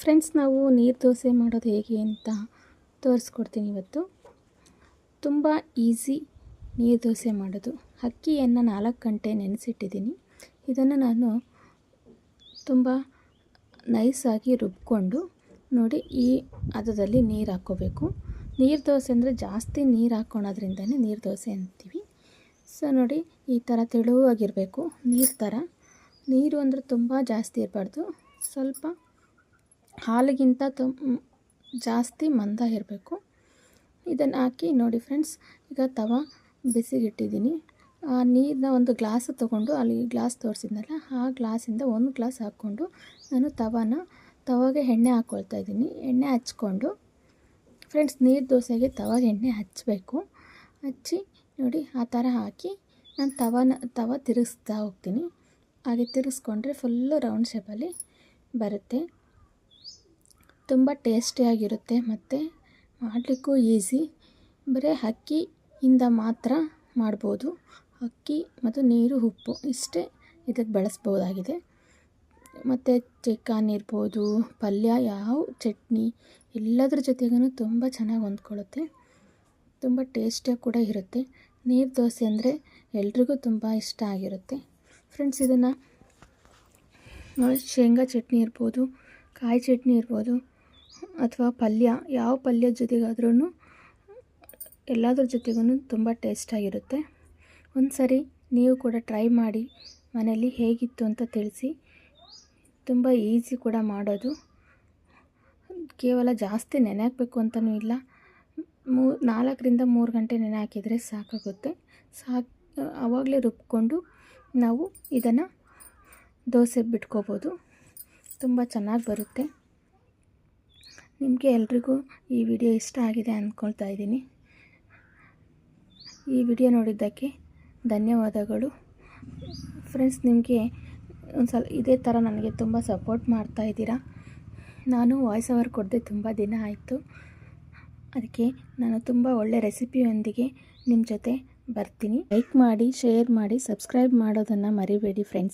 Friends ನಾವು ನೀರು ದೋಸೆ ಮಾಡೋದು ಹೇಗೆ ಅಂತ ತೋರಿಸ್ಕೊಡ್ತೀನಿ ಇವತ್ತು. ತುಂಬ ಈಸಿ ನೀರು ದೋಸೆ ಮಾಡೋದು. ಅಕ್ಕಿಯನ್ನು ನಾಲ್ಕು ಗಂಟೆ ನೆನೆಸಿಟ್ಟಿದ್ದೀನಿ. ಇದನ್ನು ನಾನು ತುಂಬ ನೈಸಾಗಿ ರುಬ್ಕೊಂಡು ನೋಡಿ ಈ ಹದದಲ್ಲಿ ನೀರು ಹಾಕ್ಕೋಬೇಕು. ನೀರು ದೋಸೆ ಅಂದರೆ ಜಾಸ್ತಿ ನೀರು ಹಾಕ್ಕೊಳೋದ್ರಿಂದನೇ ನೀರು ದೋಸೆ ಅಂತೀವಿ. ಸೊ ನೋಡಿ ಈ ಥರ ತೆಳುವಾಗಿರಬೇಕು ನೀರು ಥರ ನೀರು ಅಂದರೆ ತುಂಬ ಜಾಸ್ತಿ ಇರಬಾರ್ದು. ಸ್ವಲ್ಪ ಹಾಲಿಗಿಂತ ತುಮ್ ಜಾಸ್ತಿ ಮಂದ ಇರಬೇಕು. ಇದನ್ನು ಹಾಕಿ ನೋಡಿ ಫ್ರೆಂಡ್ಸ್, ಈಗ ತವ ಬಿಸಿಗಿಟ್ಟಿದ್ದೀನಿ. ಆ ನೀರನ್ನ ಒಂದು ಗ್ಲಾಸ್ ತೊಗೊಂಡು, ಅಲ್ಲಿ ಗ್ಲಾಸ್ ತೋರಿಸಿದ್ನಲ್ಲ, ಆ ಗ್ಲಾಸಿಂದ ಒಂದು ಗ್ಲಾಸ್ ಹಾಕ್ಕೊಂಡು ನಾನು ತವಾನ, ತವಾಗೆ ಎಣ್ಣೆ ಹಾಕ್ಕೊಳ್ತಾ ಇದ್ದೀನಿ. ಎಣ್ಣೆ ಹಚ್ಕೊಂಡು, ಫ್ರೆಂಡ್ಸ್, ನೀರು ದೋಸೆಗೆ ತವಾಗ ಎಣ್ಣೆ ಹಚ್ಚಬೇಕು ಹಚ್ಚಿ ನೋಡಿ, ಆ ಥರ ಹಾಕಿ ನಾನು ತವನ, ತವ ತಿರುಗಿಸ್ತಾ ಹೋಗ್ತೀನಿ. ಹಾಗೆ ತಿರುಗಿಸ್ಕೊಂಡ್ರೆ ಫುಲ್ಲು ರೌಂಡ್ ಶೇಪಲ್ಲಿ ಬರುತ್ತೆ. ತುಂಬ ಟೇಸ್ಟಿಯಾಗಿರುತ್ತೆ ಮತ್ತು ಮಾಡಲಿಕ್ಕೂ ಈಸಿ. ಬರೀ ಅಕ್ಕಿಯಿಂದ ಮಾತ್ರ ಮಾಡ್ಬೋದು. ಅಕ್ಕಿ ಮತ್ತು ನೀರು, ಉಪ್ಪು ಇಷ್ಟೇ ಇದಕ್ಕೆ ಬಳಸ್ಬೋದಾಗಿದೆ. ಮತ್ತು ಚಿಕನ್ ಇರ್ಬೋದು, ಪಲ್ಯ, ಯಾವ ಚಟ್ನಿ ಎಲ್ಲದ್ರ ಜೊತೆಗೂ ತುಂಬ ಚೆನ್ನಾಗಿ ಹೊಂದ್ಕೊಳ್ಳುತ್ತೆ. ತುಂಬ ಟೇಸ್ಟಿಯಾಗಿ ಕೂಡ ಇರುತ್ತೆ. ನೀರು ದೋಸೆ ಅಂದರೆ ಎಲ್ರಿಗೂ ತುಂಬ ಇಷ್ಟ ಆಗಿರುತ್ತೆ. ಫ್ರೆಂಡ್ಸ್, ಇದನ್ನು ಶೇಂಗಾ ಚಟ್ನಿ ಇರ್ಬೋದು, ಕಾಯಿ ಚಟ್ನಿ ಇರ್ಬೋದು ಅಥವಾ ಪಲ್ಯ, ಯಾವ ಪಲ್ಯ ಜೊತೆಗಾದ್ರೂ ಎಲ್ಲದ್ರ ಜೊತೆಗೂ ತುಂಬ ಟೇಸ್ಟಾಗಿರುತ್ತೆ ಒಂದು ಸರಿ ನೀವು ಕೂಡ ಟ್ರೈ ಮಾಡಿ ಮನೆಯಲ್ಲಿ ಹೇಗಿತ್ತು ಅಂತ ತಿಳಿಸಿ. ತುಂಬ ಈಸಿ ಕೂಡ ಮಾಡೋದು. ಕೇವಲ ಜಾಸ್ತಿ ನೆನೆ ಹಾಕಬೇಕು ಅಂತಲೂ ಇಲ್ಲ. ಮೂ, ನಾಲ್ಕರಿಂದ ಮೂರು ಗಂಟೆ ನೆನೆ ಹಾಕಿದರೆ ಸಾಕಾಗುತ್ತೆ. ಸಾಕು ಆವಾಗಲೇ ರುಬ್ಕೊಂಡು ನಾವು ಇದನ್ನು ದೋಸೆ ಬಿಟ್ಕೋಬೋದು. ತುಂಬ ಚೆನ್ನಾಗಿ ಬರುತ್ತೆ. ನಿಮಗೆ ಎಲ್ರಿಗೂ ಈ ವಿಡಿಯೋ ಇಷ್ಟ ಆಗಿದೆ ಅಂದ್ಕೊಳ್ತಾ ಇದ್ದೀನಿ. ಈ ವಿಡಿಯೋ ನೋಡಿದ್ದಕ್ಕೆ ಧನ್ಯವಾದಗಳು. ಫ್ರೆಂಡ್ಸ್ ನಿಮಗೆ ಒಂದು ಸಲ ಇದೇ ಥರ ನನಗೆ ತುಂಬ ಸಪೋರ್ಟ್ ಮಾಡ್ತಾ ಇದ್ದೀರಾ? ನಾನು ವಾಯ್ಸ್ ಓವರ್ ಕೊಡದೆ ತುಂಬ ದಿನ ಆಯಿತು. ಅದಕ್ಕೆ ನಾನು ತುಂಬ ಒಳ್ಳೆ ರೆಸಿಪಿಯೊಂದಿಗೆ ನಿಮ್ಮ ಜೊತೆ ಬರ್ತೀನಿ. ಲೈಕ್ ಮಾಡಿ ಶೇರ್ ಮಾಡಿ ಸಬ್ಸ್ಕ್ರೈಬ್ ಮಾಡೋದನ್ನು ಮರಿಬೇಡಿ ಫ್ರೆಂಡ್ಸ್